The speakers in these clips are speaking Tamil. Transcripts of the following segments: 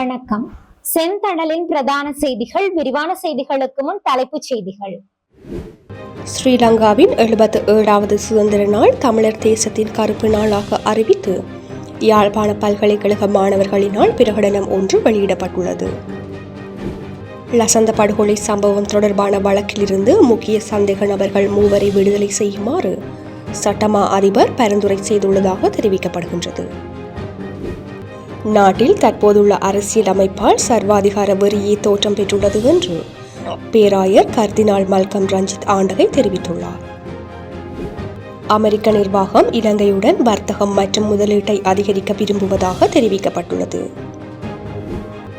வணக்கம். செந்தணலின் பிரதான செய்திகள் விரிவான செய்திகளுக்கு முன் தலைப்புச் செய்திகள். ஸ்ரீலங்காவின் எழுபத்து ஏழாவது சுதந்திர நாள் தமிழர் தேசத்தின் கருப்பு நாளாக அறிவித்து யாழ்ப்பாண பல்கலைக்கழக மாணவர்களினால் பிரகடனம் ஒன்று வெளியிடப்பட்டுள்ளது. லசந்த படுகொலை சம்பவம் தொடர்பான வழக்கிலிருந்து முக்கிய சந்தேக நபர்கள் மூவரை விடுதலை செய்யுமாறு சட்டமா அதிபர் பரிந்துரை செய்துள்ளதாக தெரிவிக்கப்படுகின்றது. நாட்டில் தற்போதுள்ள அரசியல் அமைப்பால் சர்வாதிகார வெறியே தோற்றம் பெற்றுள்ளது என்று பேராயர் கர்தினால் மல்கம் ரஞ்சித் ஆண்டகை தெரிவித்துள்ளார். அமெரிக்க நிர்வாகம் இலங்கையுடன் வர்த்தகம் மற்றும் முதலீட்டை அதிகரிக்க விரும்புவதாக தெரிவிக்கப்பட்டுள்ளது.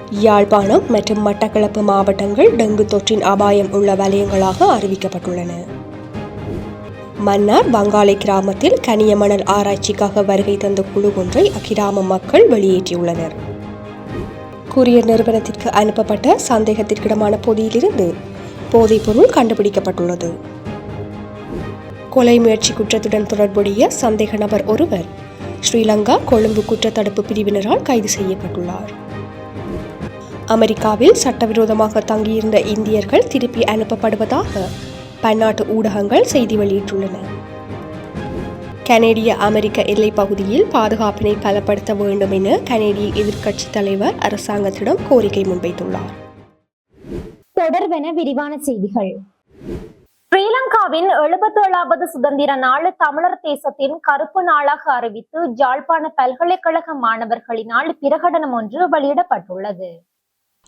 யாழ்ப்பாணம் மற்றும் மட்டக்களப்பு மாவட்டங்கள் டெங்கு தொற்றின் அபாயம் உள்ள வலயங்களாக அறிவிக்கப்பட்டுள்ளன. மன்னார் வங்காளை கிராமத்தில் கனிய மணல் ஆராய்ச்சிக்காக வருகை தந்த குழு ஒன்றை அக்கிராம மக்கள் வெளியேற்றியுள்ளனர். கூரியர் நிறுவனத்திற்கு அனுப்பப்பட்ட சந்தேகத்திற்கிடமான பொதியிலிருந்து போதைப்பொருள் கண்டுபிடிக்கப்பட்டுள்ளது. கொலை முயற்சி குற்றத்துடன் தொடர்புடைய சந்தேக நபர் ஒருவர் ஸ்ரீலங்கா கொழும்பு குற்றத்தடுப்பு பிரிவினரால் கைது செய்யப்பட்டுள்ளார். அமெரிக்காவில் சட்டவிரோதமாக தங்கியிருந்த இந்தியர்கள் திருப்பி அனுப்பப்படுவதாக பன்னாட்டு ஊடகங்கள் செய்தி வெளியிட்டுள்ளன. கனேடிய அமெரிக்க எல்லை பகுதியில் பாதுகாப்பினை பலப்படுத்த வேண்டும் என கனேடிய எதிர்க்கட்சித் தலைவர் அரசாங்கத்திடம் கோரிக்கை முன்வைத்துள்ளார். தொடர்பென விரிவான செய்திகள். ஸ்ரீலங்காவின் எழுபத்தேழாவது சுதந்திர நாள் தமிழர் தேசத்தின் கருப்பு நாளாக அறிவித்து ஜாழ்ப்பாண பல்கலைக்கழக மாணவர்களினால் பிரகடனம் ஒன்று வெளியிடப்பட்டுள்ளது.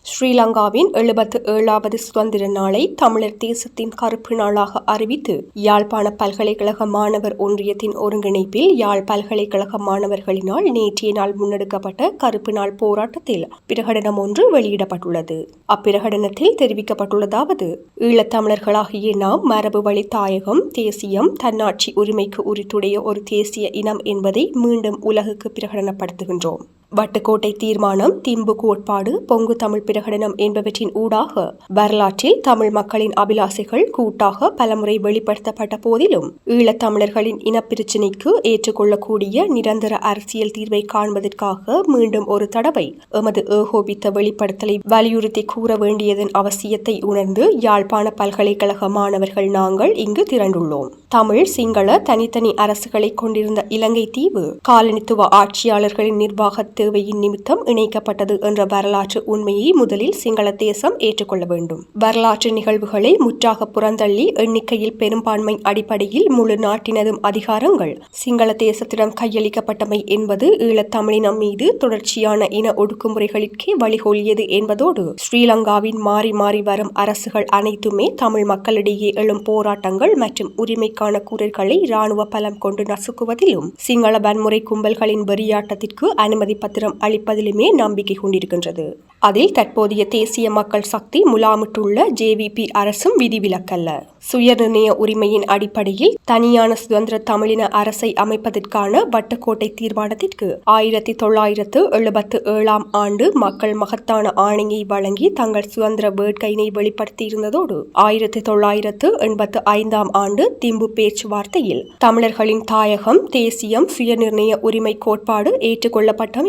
ஸ்ரீலங்காவின் எழுபத்து ஏழாவது சுதந்திர நாளை தமிழர் தேசத்தின் கருப்பு நாளாக அறிவித்து யாழ்ப்பாண பல்கலைக்கழக மாணவர் ஒன்றியத்தின் ஒருங்கிணைப்பில் யாழ் பல்கலைக்கழக மாணவர்களினால் நேற்றைய நாள் முன்னெடுக்கப்பட்ட கருப்பு நாள் போராட்டத்தில் பிரகடனம் ஒன்று வெளியிடப்பட்டுள்ளது. அப்பிரகடனத்தில் தெரிவிக்கப்பட்டுள்ளதாவது ஈழத்தமிழர்களாகிய நாம் மரபு வழி தாயகம் தேசியம் தன்னாட்சி உரிமைக்கு உரித்துடைய ஒரு தேசிய இனம் என்பதை மீண்டும் உலகுக்கு பிரகடனப்படுத்துகின்றோம். வட்டுக்கோட்டை தீர்மானம் திம்பு கோட்பாடு பொங்கு தமிழ் பிரகடனம் என்பவற்றின் ஊடாக வரலாற்றில் தமிழ் மக்களின் அபிலாசைகள் கூட்டாக பலமுறை வெளிப்படுத்தப்பட்ட போதிலும் ஈழத்தமிழர்களின் இனப்பிரச்சினைக்கு ஏற்றுக்கொள்ளக்கூடிய நிரந்தர அரசியல் தீர்வை காண்பதற்காக மீண்டும் ஒரு தடவை எமது ஏகோபித்த வெளிப்படுத்தலை வலியுறுத்தி கூற வேண்டியதன் அவசியத்தை உணர்ந்து யாழ்ப்பாண பல்கலைக்கழக மாணவர்கள் நாங்கள் இங்கு திரண்டுள்ளோம். தமிழ் சிங்கள தனித்தனி அரசுகளை கொண்டிருந்த இலங்கை தீவு காலனித்துவ ஆட்சியாளர்களின் நிர்வாகத்தில் தேவையின் நிமித்தம் இணைக்கப்பட்டது என்ற வரலாற்று உண்மையை முதலில் சிங்கள தேசம் ஏற்றுக்கொள்ள வேண்டும். வரலாற்று நிகழ்வுகளை முற்றாக புறந்தள்ளி எண்ணிக்கையில் பெரும்பான்மை அடிப்படையில் முழு நாட்டினதும் அதிகாரங்கள். சிங்கள தேசத்திடம் கையளிக்கப்பட்டமை என்பது ஈழத்தமிழினம் மீது தொடர்ச்சியான இன ஒடுக்குமுறைகளுக்கே வழிகோலியது என்பதோடு ஸ்ரீலங்காவின் மாறி மாறி வரும் அரசுகள் அனைத்துமே தமிழ் மக்களிடையே எழும் போராட்டங்கள் மற்றும் உரிமைக்கான குரல்களை இராணுவ பலம் கொண்டு நசுக்குவதிலும் சிங்கள வன்முறை கும்பல்களின் வெறியாட்டத்திற்கு அனுமதி பத்திரம் அளிப்பதிலுமே நம்பிக்கை கொண்டிருக்கின்றது. அதில் தற்போதைய தேசிய மக்கள் சக்தி முலாமிட்டுள்ள ஜேவிபி அரசும் விதிவிலக்கல்ல. சுயநிர்ணய உரிமையின் அடிப்படையில் தனியான சுதந்திர தமிழின அரசை அமைப்பதற்கான வட்டக்கோட்டை தீர்மானத்திற்கு ஆயிரத்தி தொள்ளாயிரத்து எழுபத்து ஏழாம் ஆண்டு மக்கள் மகத்தான ஆணையை வழங்கி தங்கள் சுதந்திர வேட்கையினை வெளிப்படுத்தியிருந்ததோடு ஆயிரத்தி தொள்ளாயிரத்து எண்பத்து ஐந்தாம் ஆண்டு திம்பு பேச்சுவார்த்தையில் தமிழர்களின் தாயகம் தேசியம் சுயநிர்ணய உரிமை கோட்பாடு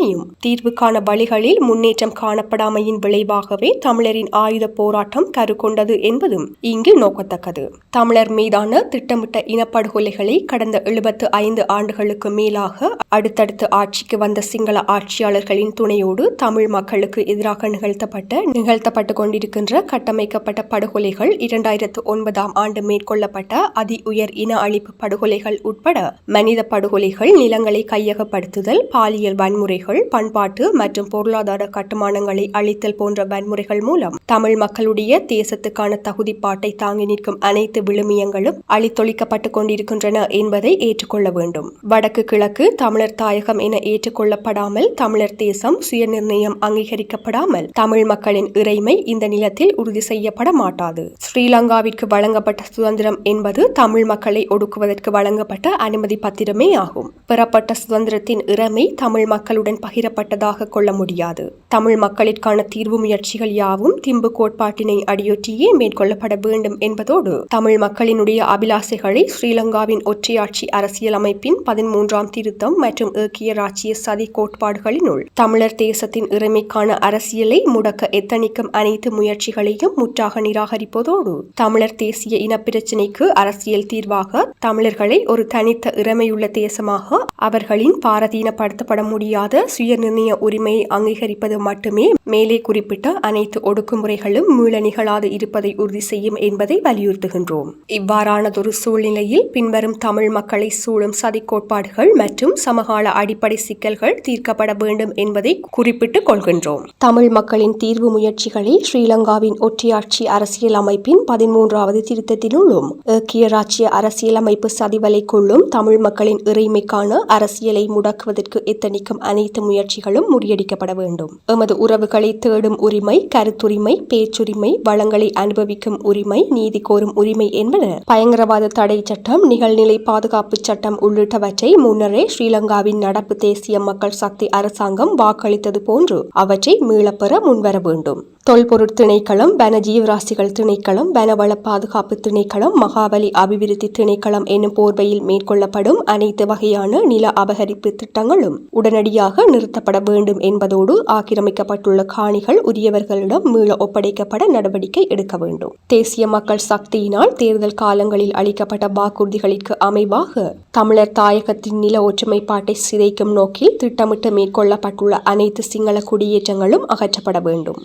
அமையும் தீர்வுக்கான வழிகளில் முன்னேற்றம் காணப்படாமையின் விளைவாகவே தமிழரின் ஆயுத போராட்டம் கருக்கொண்டது என்பதும் இங்கு நோக்கத்தக்கது. தமிழர் மீதான திட்டமிட்ட இனப்படுகொலைகளை கடந்த எழுபத்து ஐந்து ஆண்டுகளுக்கு மேலாக அடுத்தடுத்து ஆட்சிக்கு வந்த சிங்கள ஆட்சியாளர்களின் துணையோடு தமிழ் மக்களுக்கு எதிராக நிகழ்த்தப்பட்ட நிகழ்த்தப்பட்டு கொண்டிருக்கின்ற கட்டமைக்கப்பட்ட படுகொலைகள் இரண்டாயிரத்து ஒன்பதாம் ஆண்டு மேற்கொள்ளப்பட்ட அதி உயர் இன அழிப்பு படுகொலைகள் உட்பட மனித படுகொலைகள் நிலங்களை கையகப்படுத்துதல் பாலியல் வன்முறைகள் பண்பாட்டு மற்றும் பொருளாதார கட்டுமானங்களை அழித்தல் போன்ற வன்முறைகள் மூலம் தமிழ் மக்களுடைய தேசத்துக்கான தகுதிப்பாட்டை தாங்கி நிற்கும் அனைத்து விழுமியங்களும் அழித்தொழிக்கப்பட்டு கொண்டிருக்கின்றன என்பதை ஏற்றுக்கொள்ள வேண்டும். வடக்கு கிழக்கு தமிழர் தாயகம் என ஏற்றுக்கொள்ளப்படாமல் தமிழர் தேசம் சுயநிர்ணயம் அங்கீகரிக்கப்படாமல் தமிழ் மக்களின் இறைமை இந்த நிலத்தில் உறுதி செய்யப்பட மாட்டாது. ஸ்ரீலங்காவிற்கு வழங்கப்பட்ட சுதந்திரம் என்பது தமிழ் மக்களை ஒடுக்குவதற்கு வழங்கப்பட்ட அனுமதி பத்திரமே ஆகும். பெறப்பட்ட சுதந்திரத்தின் இறமை தமிழ் மக்களுடன் பகிரப்பட்டதாக கொள்ள முடியாது. தமிழ் மக்களிற்கான தீர்வு முயற்சிகள் யாவும் திம்பு கோட்பாட்டினை அடியொற்றியே மேற்கொள்ளப்பட வேண்டும் என்பதோடு தமிழ் மக்களினுடைய அபிலாசைகளை ஸ்ரீலங்காவின் ஒற்றையாட்சி அரசியலமைப்பின் பதிமூன்றாம் திருத்தம் மற்றும் ஏக்கிய ராச்சிய சதி கோட்பாடுகளினுள் தமிழர் தேசத்தின் இறைமைக்கான அரசியலை முடக்க எத்தனிக்கும் அனைத்து முயற்சிகளையும் முற்றாக நிராகரிப்பதோடு தமிழர் தேசிய இனப்பிரச்சினைக்கு அரசியல் தீர்வாக தமிழர்களை ஒரு தனித்த இறைமையுள்ள தேசமாக அவர்களின் பாரதீனப்படுத்தப்பட முடியாத சுயநிர்ணய உரிமையை அங்கீகரிப்பது மட்டுமே மேலே குறிப்பிட்ட அனைத்து ஒடுக்குமுறைகளும் மீள நிகழாது இருப்பதை உறுதி செய்யும் என்பதை வலியுறுத்துகின்றோம். இவ்வாறானதொரு சூழ்நிலையில் பின்வரும் தமிழ் மக்களை சூழும் சதி கோட்பாடுகள் மற்றும் சமகால அடிப்படை சிக்கல்கள் தீர்க்கப்பட வேண்டும் என்பதை குறிப்பிட்டுக் கொள்கின்றோம். தமிழ் மக்களின் தீர்வு முயற்சிகளை ஸ்ரீலங்காவின் ஒற்றையாட்சி அரசியல் அமைப்பின் பதிமூன்றாவது திருத்தத்தினுள்ளும் ஏக்கிய ராச்சிய அரசியலமைப்பு சதிவலைக்குள்ளும் தமிழ் மக்களின் இறைமைக்கான அரசியலை முடக்குவதற்கு எத்தனிக்கும் அனைத்து முயற்சிகளும் முறியடிக்கப்பட வேண்டும். எமது உறவுகளை தேடும் உரிமை கருத்துரிமை பேச்சுரிமை வளங்களை அனுபவிக்கும் உரிமை நீதி கோரும் உரிமை என்பன பயங்கரவாத தடை சட்டம் நிகழ்நிலை பாதுகாப்பு சட்டம் உள்ளிட்டவற்றை முன்னரே ஸ்ரீலங்காவின் நடப்பு தேசிய மக்கள் சக்தி அரசாங்கம் வாக்களித்தது போன்று அவற்றை மீளப்பெற முன்வர வேண்டும். தொல்பொருட் திணைக்களம் வன ஜீவராசிகள் திணைக்களம் வனவள பாதுகாப்பு திணைக்களம் மகாவலி அபிவிருத்தி திணைக்களம் என்னும் போர்வையில் மேற்கொள்ளப்படும் அனைத்து வகையான நில அபகரிப்பு திட்டங்களும் உடனடியாக நிறுத்தப்பட வேண்டும் என்பதோடு ஆக்கிரமிக்கப்பட்டுள்ள காணிகள் உரியவர்களிடம் மீள ஒப்படைக்கப்பட நடவடிக்கை எடுக்க வேண்டும். தேசிய மக்கள் சக்தியினால் தேர்தல் காலங்களில் அளிக்கப்பட்ட வாக்குறுதிகளுக்கு அமைவாக தமிழர் தாயகத்தின் நில ஒற்றுமைப்பாட்டை சிதைக்கும் நோக்கில் திட்டமிட்டு மேற்கொள்ளப்பட்டுள்ள அனைத்து சிங்கள குடியேற்றங்களும் அகற்றப்பட வேண்டும்.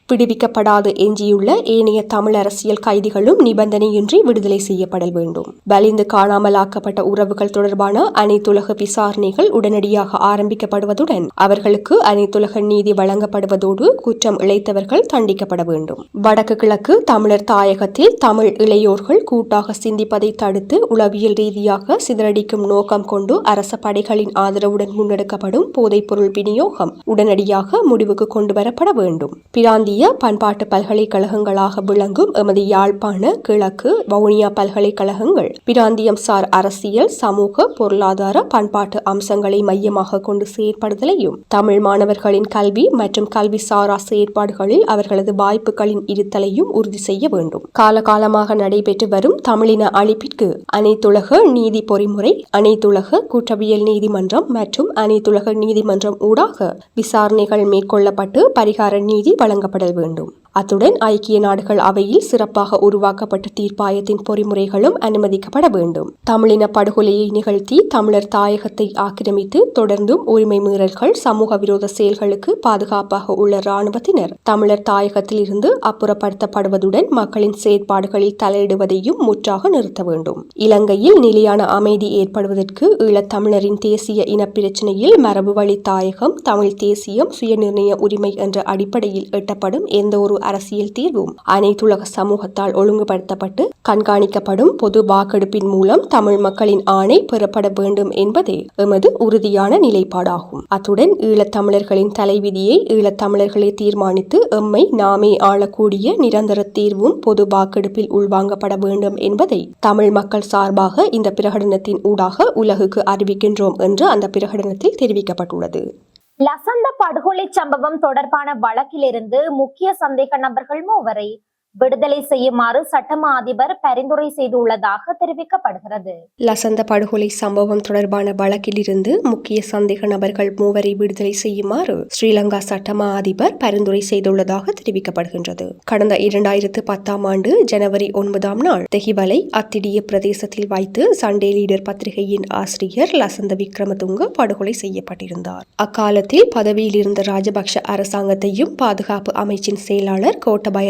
செய்யப்படாது எஞ்சியுள்ள ஏனைய தமிழ் அரசியல் கைதிகளும் நிபந்தனையின்றி விடுதலை செய்யப்படல் வேண்டும். வலிந்து காணாமலாக்கப்பட்ட உறவுகள் தொடர்பான அனைத்துலக விசாரணைகள் உடனடியாக ஆரம்பிக்கப்படுவதுடன் அவர்களுக்கு அனைத்துலக நீதி வழங்கப்படுவதோடு குற்றம் இழைத்தவர்கள் தண்டிக்கப்பட வேண்டும். வடக்கு கிழக்கு தமிழர் தாயகத்தில் தமிழ் இளையோர்கள் கூட்டாக சிந்திப்பதை தடுத்து உளவியல் ரீதியாக சிதறடிக்கும் நோக்கம் கொண்டு அரச படைகளின் ஆதரவுடன் முன்னெடுக்கப்படும் போதைப்பொருள் விநியோகம் உடனடியாக முடிவுக்கு கொண்டு வரப்பட வேண்டும். பிராந்திய பண்பாட்டு பல்கலைக்கழகங்களாக விளங்கும் எமது யாழ்ப்பாண கிழக்கு வவுனியா பல்கலைக்கழகங்கள். பிராந்தியம் சார் அரசியல் சமூக பொருளாதார பண்பாட்டு அம்சங்களை மையமாக கொண்டு செயற்படுதலையும் தமிழ் மாணவர்களின் கல்வி மற்றும் கல்வி சாரா செயற்பாடுகளில் அவர்களது வாய்ப்புகளின் இருத்தலையும் உறுதி செய்ய வேண்டும். காலகாலமாக நடைபெற்று வரும் தமிழின அழிப்பிற்கு அனைத்துலக நீதி பொறிமுறை அனைத்துலக குற்றவியல் நீதிமன்றம் மற்றும் அனைத்துலக நீதிமன்றம் ஊடாக விசாரணைகள் மேற்கொள்ளப்பட்டு பரிகார நீதி வழங்கப்படல் வேண்டும். அத்துடன் ஐக்கிய நாடுகள் அவையில் சிறப்பாக உருவாக்கப்பட்ட தீர்ப்பாயத்தின் பொறிமுறைகளும் அனுமதிக்கப்பட வேண்டும். தமிழின படுகொலையை நிகழ்த்தி தமிழர் தாயகத்தை ஆக்கிரமித்து தொடர்ந்தும் உரிமை மீறல்கள் சமூக விரோத செயல்களுக்கு பாதுகாப்பாக உள்ள இராணுவத்தினர் தமிழர் தாயகத்தில் இருந்து அப்புறப்படுத்தப்படுவதுடன் மக்களின் செயற்பாடுகளில் தலையிடுவதையும் முற்றாக நிறுத்த வேண்டும். இலங்கையில் நிலையான அமைதி ஏற்படுவதற்கு ஈழத்தமிழரின் தேசிய இனப்பிரச்சினையில் மரபு வழி தாயகம் தமிழ் தேசியம் சுயநிர்ணய உரிமை என்ற அடிப்படையில் எட்டப்படும் எந்த ஒரு அரசியல் தீர்வும். அனைத்துலக சமூகத்தால் ஒழுங்குபடுத்தப்பட்டு கண்காணிக்கப்படும் பொது வாக்கெடுப்பின் மூலம் தமிழ் மக்களின் ஆணை பெறப்பட வேண்டும் என்பதே எமது உறுதியான நிலைப்பாடாகும். அத்துடன் ஈழத்தமிழர்களின் தலைவிதியை ஈழத்தமிழர்களே தீர்மானித்து எம்மை நாமே ஆளக்கூடிய நிரந்தர தீர்வும் பொது வாக்கெடுப்பில் உள்வாங்கப்பட வேண்டும் என்பதை தமிழ் மக்கள் சார்பாக இந்த பிரகடனத்தின் ஊடாக உலகுக்கு அறிவிக்கின்றோம் என்று அந்த பிரகடனத்தில் தெரிவிக்கப்பட்டுள்ளது. லசந்த படுகொலை சம்பவம் தொடர்பான வழக்கிலிருந்து முக்கிய சந்தேக நபர்கள் மூவரை விடுதலை செய்யுமாறு சட்டமா அதிபர் பரிந்துரை செய்துள்ளதாக தெரிவிக்கப்படுகிறது. லசந்த படுகொலை சம்பவம் தொடர்பான வழக்கிலிருந்து முக்கிய சந்தேக நபர்கள் மூவரை விடுதலை செய்யுமாறு ஸ்ரீலங்கா சட்டமா அதிபர் பரிந்துரை செய்துள்ளதாக தெரிவிக்கப்படுகின்றது. கடந்த இரண்டாயிரத்து பத்தாம் ஆண்டு ஜனவரி ஒன்பதாம் நாள் தெஹிவலை அத்திடிய பிரதேசத்தில் வைத்து சண்டே லீடர் பத்திரிகையின் ஆசிரியர் லசந்த விக்ரமதுங்க படுகொலை செய்யப்பட்டிருந்தார். அக்காலத்தில் பதவியில் இருந்த ராஜபக்ஷ அரசாங்கத்தையும் பாதுகாப்பு அமைச்சின் செயலாளர் கோட்டபய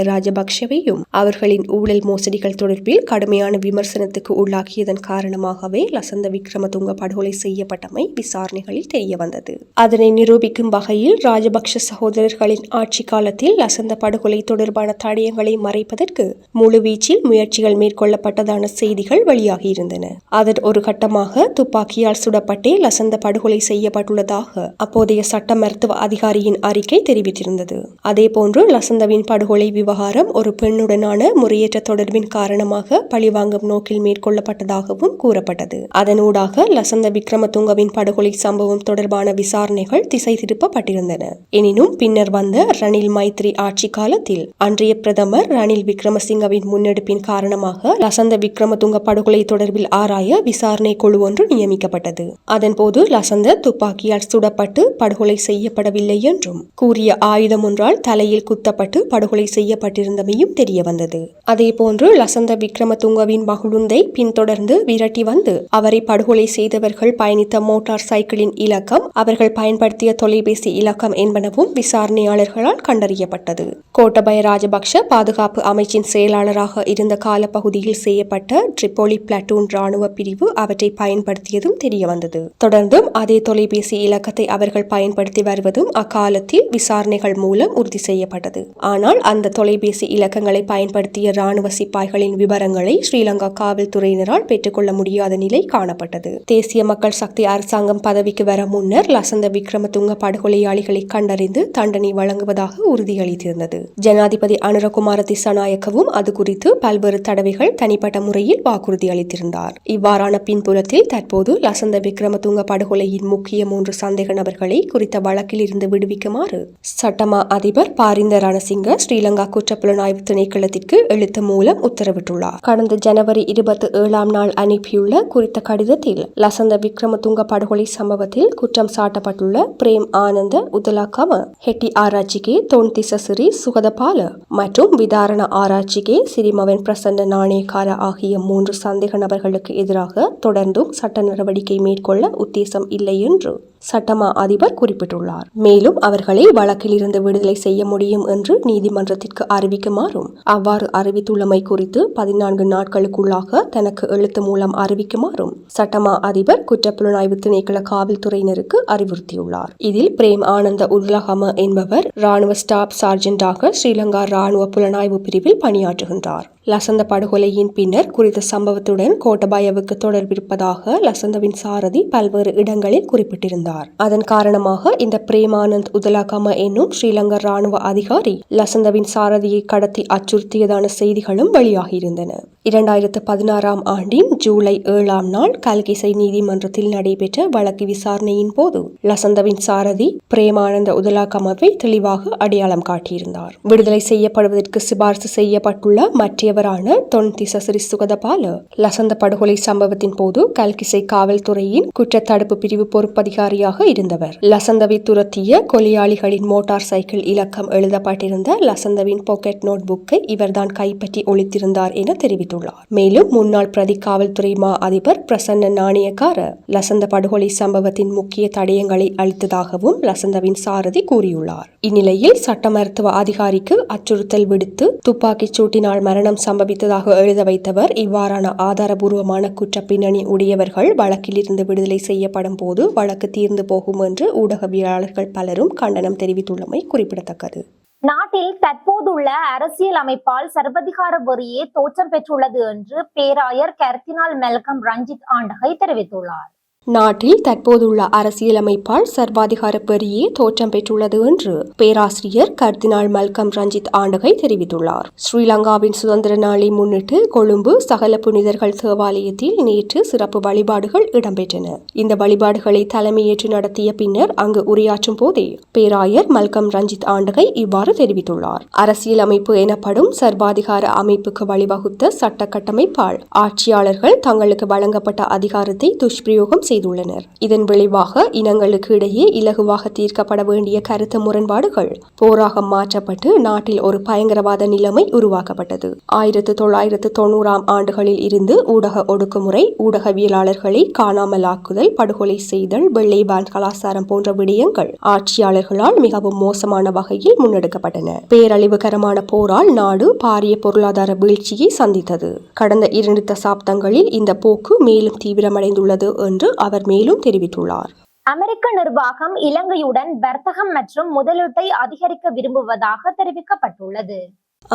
ராஜபக்ஷவையும் அவர்களின் ஊழல் மோசடிகள் தொடர்பில் கடுமையான விமர்சனத்துக்கு உள்ளாக்கியதன் காரணமாகவே லசந்த விக்ரமதுங்க படுகொலை செய்யப்பட்டமை விசாரணைகளில் தெரிய வந்தது அதனை நிரூபிக்கும் வகையில் ராஜபக்ஷ சகோதரர்களின் ஆட்சி காலத்தில் லசந்த படுகொலை தொடர்பான தடயங்களை மறைப்பதற்கு முழுவீச்சில் முயற்சிகள் மேற்கொள்ளப்பட்டதான செய்திகள் வெளியாகியிருந்தன. அதன் ஒரு கட்டமாக துப்பாக்கியால் சுடப்பட்டே லசந்த படுகொலை செய்யப்பட்டுள்ளதாக அப்போதைய சட்ட மருத்துவ அதிகாரியின் அறிக்கை தெரிவித்திருந்தது. அதேபோன்று லசந்தவின் படுகொலை விவகாரம் ஒரு பெண்ணுடனான முறையற்ற தொடர்பின் காரணமாக பழிவாங்கும் நோக்கில் மேற்கொள்ளப்பட்டதாகவும் கூறப்பட்டது. அதனூடாக லசந்த விக்ரமதுங்கவின் படுகொலை சம்பவம் தொடர்பான விசாரணைகள் திசை திருப்பப்பட்டிருந்தன எனினும் பின்னர் வந்த ரணில் மைத்ரி ஆட்சி காலத்தில் அன்றைய பிரதமர் ரணில் விக்ரமசிங்கவின் முன்னெடுப்பின் காரணமாக லசந்த விக்ரமதுங்க படுகொலை தொடர்பில் ஆராய விசாரணை குழு ஒன்று நியமிக்கப்பட்டது. அதன்போது லசந்த துப்பாக்கியால் சுடப்பட்டு படுகொலை செய்யப்படவில்லை என்றும் கூறிய ஆயுதம் ஒன்றால் தலையில் குத்தப்பட்டு படுகொலை செய்யப்பட்டிருந்தமையும் தெரிய வந்தது அதேபோன்று லசந்த விக்ரமதுங்கவின் மகுழுந்தை பின்தொடர்ந்து விரட்டி வந்து அவரை படுகொலை செய்தவர்கள் பயணித்த மோட்டார் சைக்கிளின் இலக்கம் அவர்கள் பயன்படுத்திய தொலைபேசி இலக்கம் என்பனவும் விசாரணையாளர்களால் கண்டறியப்பட்டது. கோட்டபய ராஜபக்ஷ பாதுகாப்பு அமைச்சின் செயலாளராக இருந்த காலப்பகுதியில் செய்யப்பட்ட ட்ரிப்போலி பிளாட்டூன் ராணுவ பிரிவு அவற்றை பயன்படுத்தியதும் தெரிய வந்தது தொடர்ந்தும் அதே தொலைபேசி இலக்கத்தை அவர்கள் பயன்படுத்தி வருவதும் அக்காலத்தில் விசாரணைகள் மூலம் உறுதி செய்யப்பட்டது. ஆனால் அந்த தொலைபேசி இலக்க ஆயுதங்களை பயன்படுத்திய ராணுவ சிப்பாய்களின் விவரங்களை ஸ்ரீலங்கா காவல்துறையினரால் பெற்றுக்கொள்ள முடியாத நிலை காணப்பட்டது. தேசிய மக்கள் சக்தி அரசாங்கம் பதவிக்கு வர முன்னர் லசந்த விக்ரமதுங்க படுகொலையாளிகளை கண்டறிந்து தண்டனை வழங்குவதாக உறுதியளித்திருந்தது. ஜனாதிபதி அனுரகுமார திசாநாயக்கவும் அது குறித்து பல்வேறு தடவைகள் தனிப்பட்ட முறையில் வாக்குறுதி அளித்திருந்தார். இவ்வாறான பின்புலத்தில் தற்போது லசந்த விக்ரமதுங்க படுகொலையின் முக்கிய மூன்று சந்தேக நபர்களை குறித்த வழக்கில் இருந்து விடுவிக்குமாறு சட்டமா அதிபர் பாரிந்த ரணசிங்க ஸ்ரீலங்கா குற்றப்புலனாய்வு திணைக்களத்திற்கு எழுத்து மூலம் உத்தரவிட்டுள்ளார். கடந்த ஜனவரி இருபத்தி ஏழாம் நாள் அனுப்பியுள்ள குறித்த கடிதத்தில் லசந்த விக்ரமதுங்க படுகொலை சம்பவத்தில் குற்றம் சாட்டப்பட்டுள்ள பிரேம் ஆனந்த உதலாக்கம ஹெட்டி ஆராய்ச்சிக்கு தொன் திசசிறி சுகதபால மற்றும் விதாரண ஆராய்ச்சிக்கு சிறிமவன் பிரசன்ன நாணயக்கார ஆகிய மூன்று சந்தேக நபர்களுக்கு எதிராக தொடர்ந்தும் சட்ட நடவடிக்கை மேற்கொள்ள உத்தேசம் இல்லை என்று சட்டமா அதிபர் குறிப்பிட்டுள்ளார். மேலும் அவர்களை வழக்கில் இருந்து விடுதலை செய்ய முடியும் என்று நீதிமன்றத்திற்கு அறிவிக்குமாறும் அவ்வாறு அறிவித்துள்ளமை குறித்து பதினான்கு நாட்களுக்குள்ளாக தனக்கு எழுத்து மூலம் அறிவிக்குமாறும் சட்டமா அதிபர் குற்றப்புலனாய்வு திணைக்கள காவல்துறையினருக்கு அறிவுறுத்தியுள்ளார். இதில் பிரேம் ஆனந்த உல்லகம என்பவர் ராணுவ ஸ்டாப் சார்ஜென்டாக ஸ்ரீலங்கா ராணுவ புலனாய்வு பிரிவில் பணியாற்றுகின்றார். லசந்த படுகொலையின் பின்னர் குறித்த சம்பவத்துடன் கோட்டபாயவுக்கு தொடர்பிருப்பதாக லசந்தவின் சாரதி பல்வேறு இடங்களில் குறிப்பிட்டிருந்தார். அதன் காரணமாக இந்த பிரேமானந்த் உதலாகம என்னும் ஸ்ரீலங்கா ராணுவ அதிகாரி லசந்தவின் சாரதியை கடத்தி அச்சுறுத்தியதான செய்திகளும் வெளியாகியிருந்தன. இரண்டாயிரத்து பதினாறாம் ஆண்டின் ஜூலை ஏழாம் நாள் கல்கிசை நீதிமன்றத்தில் நடைபெற்ற வழக்கு விசாரணையின் போது லசந்தவின் சாரதி பிரேமானந்த உதலாகமவை தெளிவாக அடையாளம் காட்டியிருந்தார். விடுதலை செய்யப்படுவதற்கு சிபார்சு செய்யப்பட்டுள்ள மற்றவரான தொன் திசசிறி சுகதபால லசந்த படுகொலை சம்பவத்தின் போது கல்கிசை காவல்துறையின் குற்றத்தடுப்பு பிரிவு பொறுப்பதிகாரி அதிகாரியாக இருந்தவர். லசந்தவை துரத்திய கொலையாளிகளின் மோட்டார் சைக்கிள் இலக்கம் எழுதப்பட்டிருந்த லசந்தவின் பாக்கெட் நோட் புக்கை இவர்தான் கைப்பற்றி ஒழித்திருந்தார் என தெரிவித்துள்ளார். மேலும் முன்னாள் பிரதி காவல்துறை மா அதிபர் பிரசன்ன நாணயக்கார லசந்த படுகொலை சம்பவத்தின் முக்கிய தடயங்களை அளித்ததாகவும் லசந்தவின் சாரதி கூறியுள்ளார். இந்நிலையில் சட்ட மருத்துவ அதிகாரிக்கு அச்சுறுத்தல் விடுத்து துப்பாக்கிச் சூட்டினால் மரணம் சம்பவித்ததாக எழுத வைத்தவர் இவ்வாறான ஆதாரபூர்வமான குற்ற பின்னணி உடையவர்கள் வழக்கிலிருந்து விடுதலை செய்யப்படும் போது வழக்கு தீர்ந்து போகும் என்று ஊடகவியலாளர்கள் பலரும் கண்டனம் தெரிவித்துள்ளமை குறிப்பிடத்தக்கது. நாட்டில் தற்போதுள்ள அரசியல் அமைப்பால் சர்வதிகார வெறியே தோற்றம் பெற்றுள்ளது என்று பேராயர் கர்தினால் மெல்கம் ரஞ்சித் ஆண்டகை தெரிவித்துள்ளார். நாட்டில் தற்போதுள்ள அரசியலமைப்பால் சர்வாதிகார பெரியே தோற்றம் பெற்றுள்ளது என்று பேராசிரியர் கர்தினால் மல்கம் ரஞ்சித் ஆண்டகை தெரிவித்துள்ளார். ஸ்ரீலங்காவின் சுதந்திர நாளை முன்னிட்டு கொழும்பு சகல புனிதர்கள் தேவாலயத்தில் நேற்று சிறப்பு வழிபாடுகள் இடம்பெற்றன. இந்த வழிபாடுகளை தலைமையேற்று நடத்திய பின்னர் அங்கு உரையாற்றும் போதே பேராயர் மல்கம் ரஞ்சித் ஆண்டகை இவ்வாறு தெரிவித்துள்ளார். அரசியலமைப்பு எனப்படும் சர்வாதிகார அமைப்புக்கு வழிவகுத்த சட்ட கட்டமைப்பால் ஆட்சியாளர்கள் தங்களுக்கு வழங்கப்பட்ட அதிகாரத்தை துஷ்பிரயோகம் செய்து செய்துள்ளனர். இதன் விளைவாக இனங்களுக்கு இடையே இலகுவாக தீர்க்கப்பட வேண்டிய கருத்து முரண்பாடுகள் போராக மாற்றப்பட்டு நாட்டில் ஒரு பயங்கரவாத நிலைமை உருவாக்கப்பட்டது. ஆயிரத்து தொள்ளாயிரத்து தொண்ணூறாம் ஆண்டுகளில் இருந்து ஊடக ஒடுக்குமுறை ஊடகவியலாளர்களை காணாமலாக்குதல் படுகொலை செய்தல் வெள்ளை பான் கலாச்சாரம் போன்ற விடயங்கள் ஆட்சியாளர்களால் மிகவும் மோசமான வகையில் முன்னெடுக்கப்பட்டன. பேரழிவுகரமான போரால் நாடு பாரிய பொருளாதார வீழ்ச்சியை சந்தித்தது. கடந்த இரண்டு தசாப்தங்களில் இந்த போக்கு மேலும் தீவிரமடைந்துள்ளது என்று அவர் மேலும் தெரிவித்துள்ளார். அமெரிக்க நிர்வாகம் இலங்கையுடன் வர்த்தகம் மற்றும் முதலீட்டை அதிகரிக்க விரும்புவதாக தெரிவிக்கப்பட்டுள்ளது.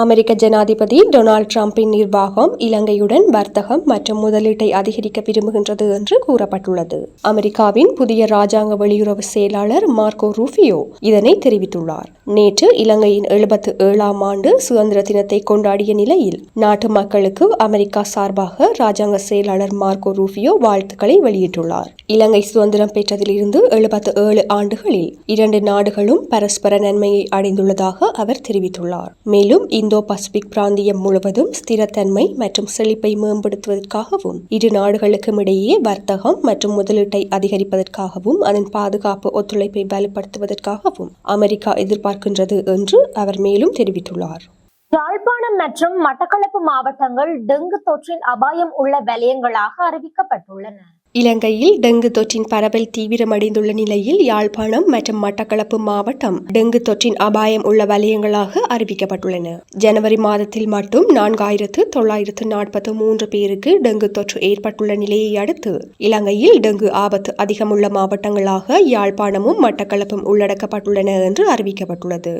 அமெரிக்க ஜனாதிபதி டொனால்ட் ட்ரம்பின் நிர்வாகம் இலங்கையுடன் வர்த்தகம் மற்றும் முதலீட்டை அதிகரிக்க விரும்புகின்றது என்று கூறப்பட்டுள்ளது. அமெரிக்காவின் புதிய ராஜாங்க வெளியுறவு செயலாளர் மார்க்கோ ரூபியோ இதனை தெரிவித்துள்ளார். நேற்று இலங்கையின் எழுபத்து ஏழாம் ஆண்டு சுதந்திர தினத்தை கொண்டாடிய நிலையில் நாட்டு மக்களுக்கு அமெரிக்கா சார்பாக ராஜாங்க செயலாளர் மார்க்கோ ரூபியோ வாழ்த்துக்களை வெளியிட்டுள்ளார். இலங்கை சுதந்திரம் பெற்றதிலிருந்து எழுபத்து ஏழு ஆண்டுகளில் இரண்டு நாடுகளும் பரஸ்பர நன்மையை அடைந்துள்ளதாக அவர் தெரிவித்துள்ளார். மேலும் இந்தோ பசிபிக் பிராந்தியம் முழுவதும் ஸ்திரத்தன்மை மற்றும் செழிப்பை மேம்படுத்துவதற்காகவும் இரு நாடுகளுக்கும் இடையே வர்த்தகம் மற்றும் முதலீட்டை அதிகரிப்பதற்காகவும் அதன் பாதுகாப்பு ஒத்துழைப்பை வலுப்படுத்துவதற்காகவும் அமெரிக்கா எதிர்பார்க்கின்றது என்று அவர் மேலும் தெரிவித்துள்ளார். யாழ்ப்பாணம் மற்றும் மட்டக்களப்பு மாவட்டங்கள் டெங்கு தொற்றின் அபாயம் உள்ள வலயங்களாக அறிவிக்கப்பட்டுள்ளன. இலங்கையில் டெங்கு தொற்றின் பரவல் தீவிரமடைந்துள்ள நிலையில் யாழ்ப்பாணம் மற்றும் மட்டக்களப்பு மாவட்டம் டெங்கு தொற்றின் அபாயம் உள்ள வலயங்களாக அறிவிக்கப்பட்டுள்ளன. ஜனவரி மாதத்தில் மட்டும் நான்காயிரத்து தொள்ளாயிரத்து நாற்பத்து மூன்று பேருக்கு டெங்கு தொற்று ஏற்பட்டுள்ள நிலையை அடுத்து இலங்கையில் டெங்கு ஆபத்து அதிகமுள்ள மாவட்டங்களாக யாழ்ப்பாணமும் மட்டக்களப்பும் உள்ளடக்கப்பட்டுள்ளன என்று அறிவிக்கப்பட்டுள்ளது.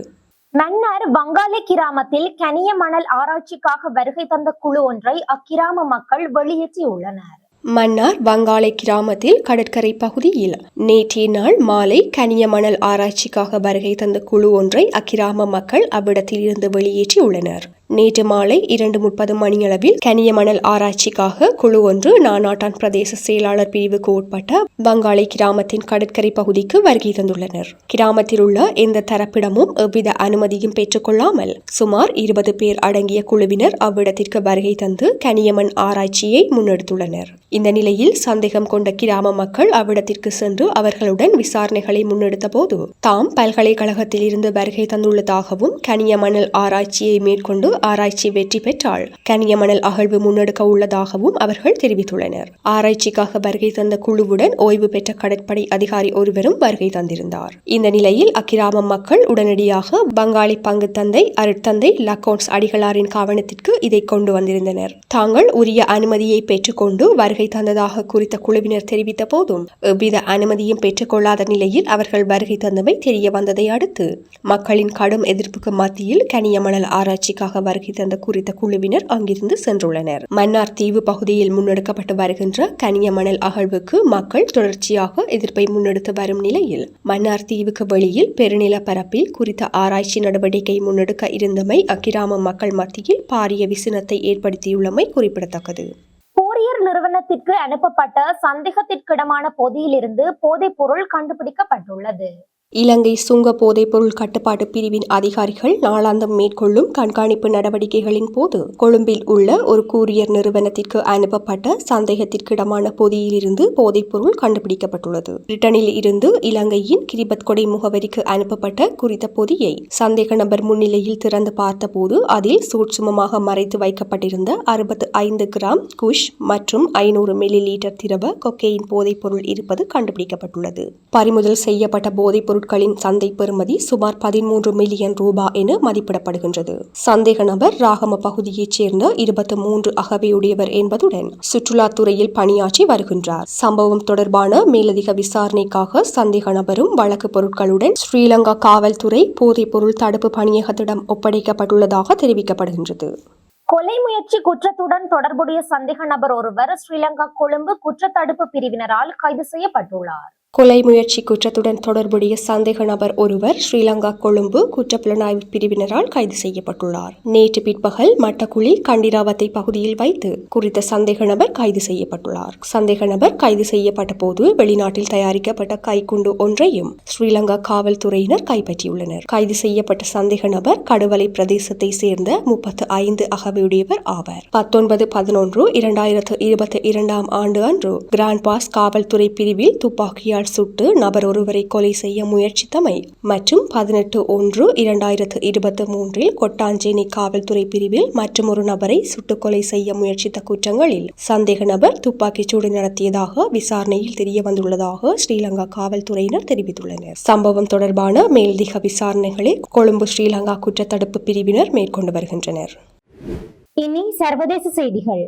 மன்னார் வங்காளி கிராமத்தில் கனிய மணல் ஆராய்ச்சிக்காக வருகை தந்த குழு ஒன்றை அக்கிராம மக்கள் வெளியேற்றியுள்ளனர். மன்னார் வங்காளை கிராமத்தில் கடற்கரை பகுதியில். நேற்றைய நாள் மாலை கனிய மணல் ஆராய்ச்சிக்காக வருகை தந்த குழு ஒன்றை அக்கிராம மக்கள் அவ்விடத்தில் இருந்து வெளியேற்றியுள்ளனர். நேற்று மாலை இரண்டு முப்பது மணியளவில் கனிய மணல் ஆராய்ச்சிக்காக குழு ஒன்று நானாட்டான் பிரதேச செயலாளர் பிரிவுக்கு உட்பட்ட வங்காளி கிராமத்தின் கடற்கரை பகுதிக்கு வருகை தந்துள்ளனர். கிராமத்தில் உள்ள எந்த தரப்பிடமும் எவ்வித அனுமதியும் பெற்றுக்கொள்ளாமல் சுமார் இருபது பேர் அடங்கிய குழுவினர் அவ்விடத்திற்கு வருகை தந்து கனியமண் ஆராய்ச்சியை முன்னெடுத்துள்ளனர். இந்த நிலையில் சந்தேகம் கொண்ட கிராம மக்கள் அவ்விடத்திற்கு சென்று அவர்களுடன் விசாரணைகளை முன்னெடுத்த போது தாம் பல்கலைக்கழகத்தில் இருந்து வருகை தந்துள்ளதாகவும் கனிய மணல் ஆராய்ச்சியை மேற்கொண்டு ஆராய்ச்சி வெற்றி பெற்றால் கனிய மணல் அகழ்வு முன்னெடுக்க உள்ளதாகவும் அவர்கள் தெரிவித்துள்ளனர். ஆராய்ச்சிக்காக வருகை தந்த குழுவுடன் ஓய்வு பெற்ற கடற்படை அதிகாரி ஒருவரும் வருகை தந்திருந்தார். இந்த நிலையில் அக்கிராம மக்கள் உடனடியாக பங்காளி பங்கு தந்தை அருட்தந்தை லக்கோன்ஸ் அடிகளாரின் கவனத்திற்கு இதை கொண்டு வந்திருந்தனர். தாங்கள் உரிய அனுமதியை பெற்றுக்கொண்டு வருகை தந்ததாக குறித்த குழுவினர் தெரிவித்த போதும் எவ்வித அனுமதியும் பெற்றுக்கொள்ளாத நிலையில் அவர்கள் வருகை தந்தமை தெரிய வந்ததை அடுத்து மக்களின் கடும் எதிர்ப்புக்கு மத்தியில் கனியமணல் ஆராய்ச்சிக்காக வருகை தந்த குறித்த குழுவினர் அங்கிருந்து சென்றுள்ளனர். மன்னார் தீவு பகுதியில் முன்னெடுக்கப்பட்டு வருகின்ற கனிய மணல் அகழ்வுக்கு மக்கள் தொடர்ச்சியாக எதிர்ப்பை முன்னெடுத்து வரும் நிலையில் மன்னார் தீவுக்கு வெளியில் பெருநில பரப்பில் குறித்த ஆராய்ச்சி நடவடிக்கை முன்னெடுக்க இருந்தமை அக்கிராம மக்கள் மத்தியில் பாரிய விசினத்தை ஏற்படுத்தியுள்ளமை குறிப்பிடத்தக்கது. கூரியர் நிறுவனத்திற்கு அனுப்பப்பட்ட சந்தேகத்திற்கிடமான பொதியிலிருந்து போதைப் பொருள் கண்டுபிடிக்கப்பட்டுள்ளது. இலங்கை சுங்க போதைப்பொருள் கட்டுப்பாட்டு பிரிவின் அதிகாரிகள் நாளாந்தம் மேற்கொள்ளும் கண்காணிப்பு நடவடிக்கைகளின் போது கொழும்பில் உள்ள ஒரு கூரியர் நிறுவனத்திற்கு அனுப்பப்பட்ட சந்தேகத்திற்கிடமான பொதியிலிருந்து போதைப்பொருள் கண்டுபிடிக்கப்பட்டுள்ளது. பிரிட்டனில் இருந்து இலங்கையின் கிரிபத் கொடை முகவரிக்கு அனுப்பப்பட்ட குறித்த பொதியை சந்தேக நபர் முன்னிலையில் திறந்து பார்த்தபோது அதில் சூட்சுமமாக மறைத்து வைக்கப்பட்டிருந்த அறுபத்து ஐந்து கிராம் குஷ் மற்றும் ஐநூறு மில்லி லீட்டர் திரவ கொக்கேயின் போதைப்பொருள் இருப்பது கண்டுபிடிக்கப்பட்டுள்ளது. பறிமுதல் செய்யப்பட்ட போதைப்பொருள் பொருட்களின் சந்தை பெறுமதி சுமார் பதிமூன்று மில்லியன் ரூபாய் என மதிப்பிடப்படுகின்றது. சந்தேக நபர் ராகம பகுதியைச் சேர்ந்த இருபத்தி மூன்று அகவையுடையவர் என்பதுடன் சுற்றுலாத்துறையில் பணியாற்றி வருகின்றார். சம்பவம் தொடர்பான மேலதிக விசாரணைக்காக சந்தேக நபரும் வழக்கு பொருட்களுடன் ஸ்ரீலங்கா காவல்துறை போதைப் பொருள் தடுப்பு பணியகத்திடம் ஒப்படைக்கப்பட்டுள்ளதாக தெரிவிக்கப்படுகின்றது. கொலை முயற்சி குற்றத்துடன் தொடர்புடைய சந்தேக நபர் ஒருவர் ஸ்ரீலங்கா கொழும்பு குற்றத்தடுப்பு பிரிவினரால் கைது செய்யப்பட்டுள்ளார். கொலை முயற்சி குற்றத்துடன் தொடர்புடைய சந்தேக நபர் ஒருவர் ஸ்ரீலங்கா கொழும்பு குற்றப்புலனாய்வு பிரிவினரால் கைது செய்யப்பட்டுள்ளார். நேற்று பிற்பகல் மட்டக்குழி கண்டிராவத்தை பகுதியில் வைத்து குறித்த சந்தேக நபர் கைது செய்யப்பட்டுள்ளார். சந்தேக நபர் கைது செய்யப்பட்ட போது வெளிநாட்டில் தயாரிக்கப்பட்ட கைக்குண்டு ஒன்றையும் ஸ்ரீலங்கா காவல்துறையினர் கைப்பற்றியுள்ளனர். கைது செய்யப்பட்ட சந்தேக நபர் கடுவலை பிரதேசத்தை சேர்ந்த முப்பத்து ஐந்து அகவையுடையவர் ஆவார். பத்தொன்பது பதினொன்று இரண்டாயிரத்து இருபத்தி இரண்டாம் ஆண்டு அன்று கிராண்ட் பாஸ் காவல்துறை பிரிவில் துப்பாக்கியால் சுட்டு நபர் ஒருவரை கொலை செய்ய முயற்சித்தமை மற்றும் பதினெட்டு ஒன்று இரண்டாயிரத்து இருபத்தி மூன்றில் கொட்டாஞ்சேனி காவல்துறை பிரிவில் மற்றும் ஒரு நபரை சுட்டுக் கொலை செய்ய முயற்சித்த குற்றங்களில் சந்தேக நபர் துப்பாக்கிச் சூடு நடத்தியதாக விசாரணையில் தெரிய வந்துள்ளதாக ஸ்ரீலங்கா காவல்துறையினர் தெரிவித்துள்ளனர். சம்பவம் தொடர்பான மேலதிக விசாரணைகளை கொழும்பு ஸ்ரீலங்கா குற்றத்தடுப்பு பிரிவினர் மேற்கொண்டு வருகின்றனர். இனி சர்வதேச செய்திகள்.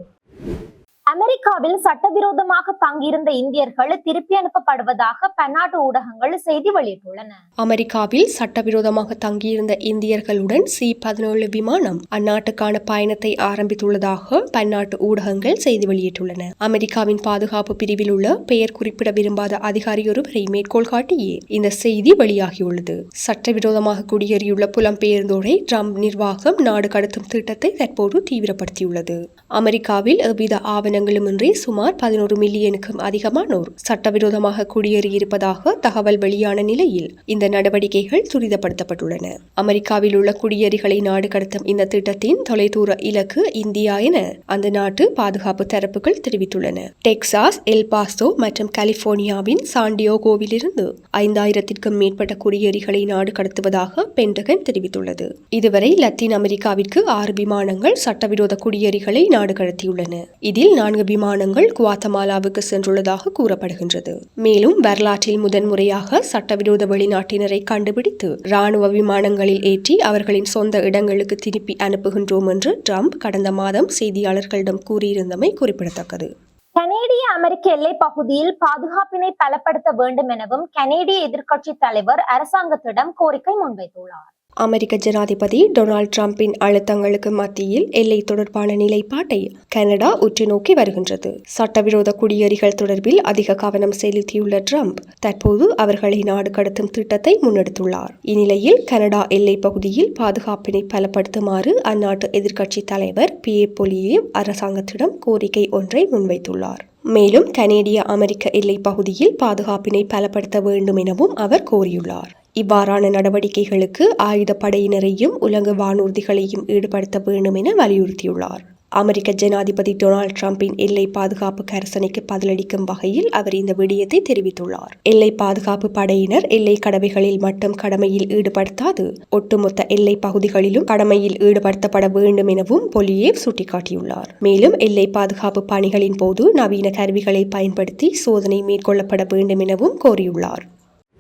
அமெரிக்காவில் சட்டவிரோதமாக தங்கியிருந்த இந்தியர்கள் திருப்பி அனுப்பப்படுவதாக பன்னாட்டு ஊடகங்கள் செய்தி வெளியிட்டுள்ளன. அமெரிக்காவில் சட்டவிரோதமாக தங்கியிருந்த இந்தியர்களுடன் சி பதினேழு விமானம் அந்நாட்டுக்கான பயணத்தை ஆரம்பித்துள்ளதாக பன்னாட்டு ஊடகங்கள் செய்தி வெளியிட்டுள்ளன. அமெரிக்காவின் பாதுகாப்பு பிரிவில் உள்ள பெயர் குறிப்பிட விரும்பாத அதிகாரி ஒருவரை மேற்கோள் காட்டியே இந்த செய்தி வெளியாகியுள்ளது. சட்டவிரோதமாக குடியேறியுள்ள புலம்பெயர்ந்தோரை ட்ரம்ப் நிர்வாகம் நாடு கடத்தும் திட்டத்தை தற்போது தீவிரப்படுத்தியுள்ளது. அமெரிக்காவில் எவ்வித ஆவண ஆவணங்களுமின்றி சுமார் பதினோரு மில்லியனுக்கும் அதிகமானோர் சட்டவிரோதமாக குடியேறியிருப்பதாக தகவல் வெளியான நிலையில் இந்த நடவடிக்கைகள் துரிதப்படுத்தப்பட்டுள்ளன. அமெரிக்காவில் உள்ள குடியேறிகளை நாடு கடத்தும் இந்த திட்டத்தின் தொலைதூர இலக்கு இந்தியா என அந்த நாட்டு பாதுகாப்பு தரப்புகள் தெரிவித்துள்ளன. டெக்சாஸ் எல்பாஸ்டோ மற்றும் கலிபோர்னியாவின் சாண்டியோகோவிலிருந்து ஐந்தாயிரத்திற்கும் மேற்பட்ட குடியேறிகளை நாடு கடத்துவதாக பென்டகன் தெரிவித்துள்ளது. இதுவரை லத்தீன் அமெரிக்காவிற்கு ஆறு விமானங்கள் சட்டவிரோத குடியேறிகளை நாடு கடத்தியுள்ளன. இதில் நான்கு விமானங்கள் குவாத்தமாலாவுக்கு சென்றுள்ளதாக கூறப்படுகின்றது. மேலும் வரலாற்றில் முதன்முறையாக சட்டவிரோத வெளிநாட்டினரை கண்டுபிடித்து ராணுவ விமானங்களில் ஏற்றி அவர்களின் சொந்த இடங்களுக்கு திருப்பி அனுப்புகின்றோம் என்று ட்ரம்ப் கடந்த மாதம் செய்தியாளர்களிடம் கூறியிருந்தமை குறிப்பிடத்தக்கது. கனேடிய அமெரிக்க எல்லை பகுதியில் பாதுகாப்பினை பலப்படுத்த வேண்டும் எனவும் கனேடிய எதிர்க்கட்சி தலைவர் அரசாங்கத்திடம் கோரிக்கை முன்வைத்துள்ளார். அமெரிக்க ஜனாதிபதி டொனால்ட் ட்ரம்பின் அழுத்தங்களுக்கு மத்தியில் எல்லை தொடர்பான நிலைப்பாட்டை கனடா உற்று நோக்கி வருகின்றது. சட்டவிரோத குடியேறிகள் தொடர்பில் அதிக கவனம் செலுத்தியுள்ள ட்ரம்ப் தற்போது அவர்களை நாடு கடத்தும் திட்டத்தை முன்னெடுத்துள்ளார். இந்நிலையில் கனடா எல்லை பகுதியில் பாதுகாப்பினை பலப்படுத்துமாறு அந்நாட்டு எதிர்க்கட்சி தலைவர் பி. ஏ. பொலியே அரசாங்கத்திடம் கோரிக்கை ஒன்றை முன்வைத்துள்ளார். மேலும் கனேடிய அமெரிக்க எல்லை பகுதியில் பாதுகாப்பினை பலப்படுத்த வேண்டும் எனவும் அவர் கோரியுள்ளார். இவ்வாறான நடவடிக்கைகளுக்கு ஆயுதப்படையினரையும் உலக வானூர்திகளையும் ஈடுபடுத்த வேண்டும் என வலியுறுத்தியுள்ளார். அமெரிக்க ஜனாதிபதி டொனால்ட் டிரம்பின் எல்லை பாதுகாப்பு கரசனைக்கு பதிலளிக்கும் வகையில் அவர் இந்த விடயத்தை தெரிவித்துள்ளார். எல்லை பாதுகாப்பு படையினர் எல்லை கடவைகளில் மட்டும் கடமையில் ஈடுபடுத்தாது ஒட்டுமொத்த எல்லை பகுதிகளிலும் கடமையில் ஈடுபடுத்தப்பட வேண்டும் எனவும் பொலியேவ் சுட்டிக்காட்டியுள்ளார். மேலும் எல்லை பாதுகாப்பு பணிகளின் போது நவீன கருவிகளை பயன்படுத்தி சோதனை மேற்கொள்ளப்பட வேண்டும் எனவும் கோரியுள்ளார்.